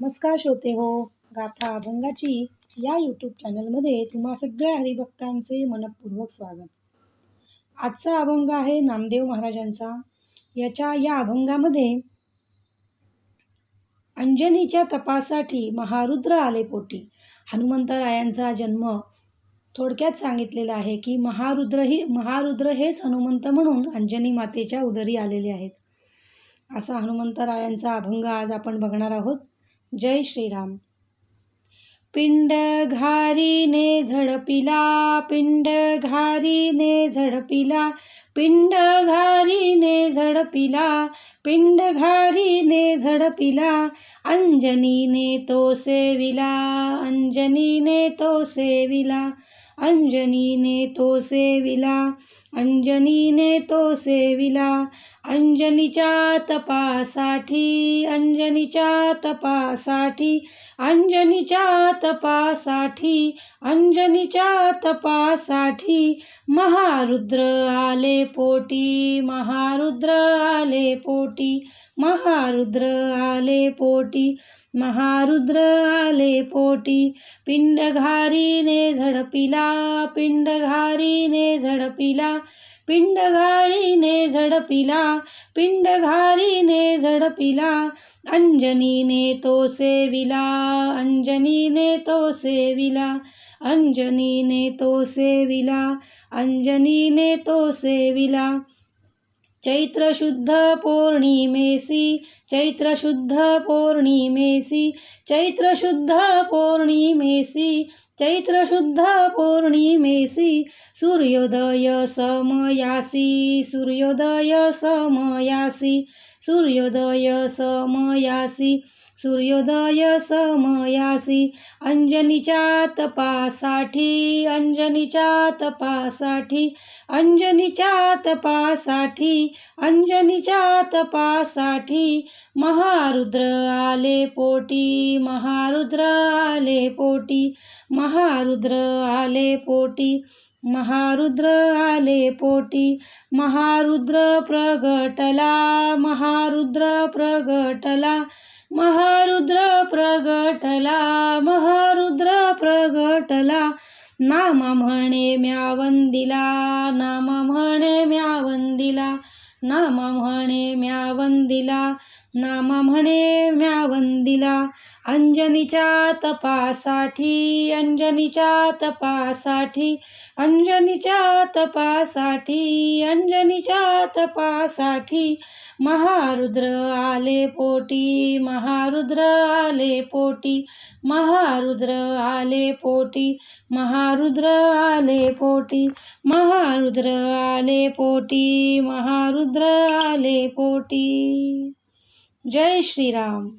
नमस्कार श्रोते हो गाथा अभंगाची या यूट्यूब चॅनलमध्ये तुम्हा सगळ्या हरिभक्तांचे मनपूर्वक स्वागत. आजचा अभंग आहे नामदेव महाराजांचा. याच्या या अभंगामध्ये अंजनीच्या तपासाठी महारुद्र आले पोटी. हनुमंतरायांचा जन्म थोडक्यात सांगितलेला आहे की महारुद्र ही महारुद्र हेच हनुमंत म्हणून अंजनी मातेच्या उदरी आलेले आहेत. असा हनुमंतरायांचा अभंग आज आपण बघणार आहोत. जय श्रीराम. पिंड घारीने झडपिला पिंड घारीने झडपिला पिंड घारीने झडपिला पिंड घारीने झडपिला अंजनीने तो सेविला अंजनीने तो सेविला. अंजनीने तो सेविला अंजनीने तो सेविला अंजनीच्या तपासाठी अंजनीच्या तपासाठी अंजनीच्या तपासाठी अंजनीच्या तपासाठी महारुद्र आले पोटी महारुद्र आले पोटी महारुद्र आले पोटी महारुद्र आले पोटी पिंडघारीने झडपिला पिंड घारीने झडपिला पिंडघाळीने झडपिला पिंडघारीने झडपिला. अंजनीने तो सेविला अंजनीने तो सेविला अंजनीने तो सेविला अंजनीने तो सेविला. चैत्र शुद्ध पौर्णिमेसी चैत्र शुद्ध पौर्णिमेसी चैत्र शुद्ध पौर्णिमेसी चैत्र शुद्ध पौर्णिमेसी सूर्योदय समयासी सूर्योदय समयासी सूर्योदय समयासी सूर्योदय समयासी। अंजनीच्या तपासाठी अंजनीच्या तपासाठी अंजनीच्या तपासाठी अंजनीच्या तपासाठी महारुद्र आले पोटी महारुद्र आले पोटी महारुद्र आले पोटी महारुद्र आले पोटी महारुद्र प्रगटला महारुद्र प्रगटला महारुद्र प्रगटला महारुद्र प्रगटला नाम म्हणे म्या वंदिला नाम म्हणे म्या वंदिला नाम म्हणे म्या वंदिला नाम म्हणे म्यावंदिला. अंजनीच्या तपासाठी अंजनीच्या तपासाठी अंजनीच्या तपासाठी अंजनीच्या तपासाठी. महारुद्र आले पोटी महारुद्र आले पोटी महारुद्र आले पोटी महारुद्र आले पोटी महारुद्र आले पोटी महारुद्र आले पोटी. जय श्रीराम.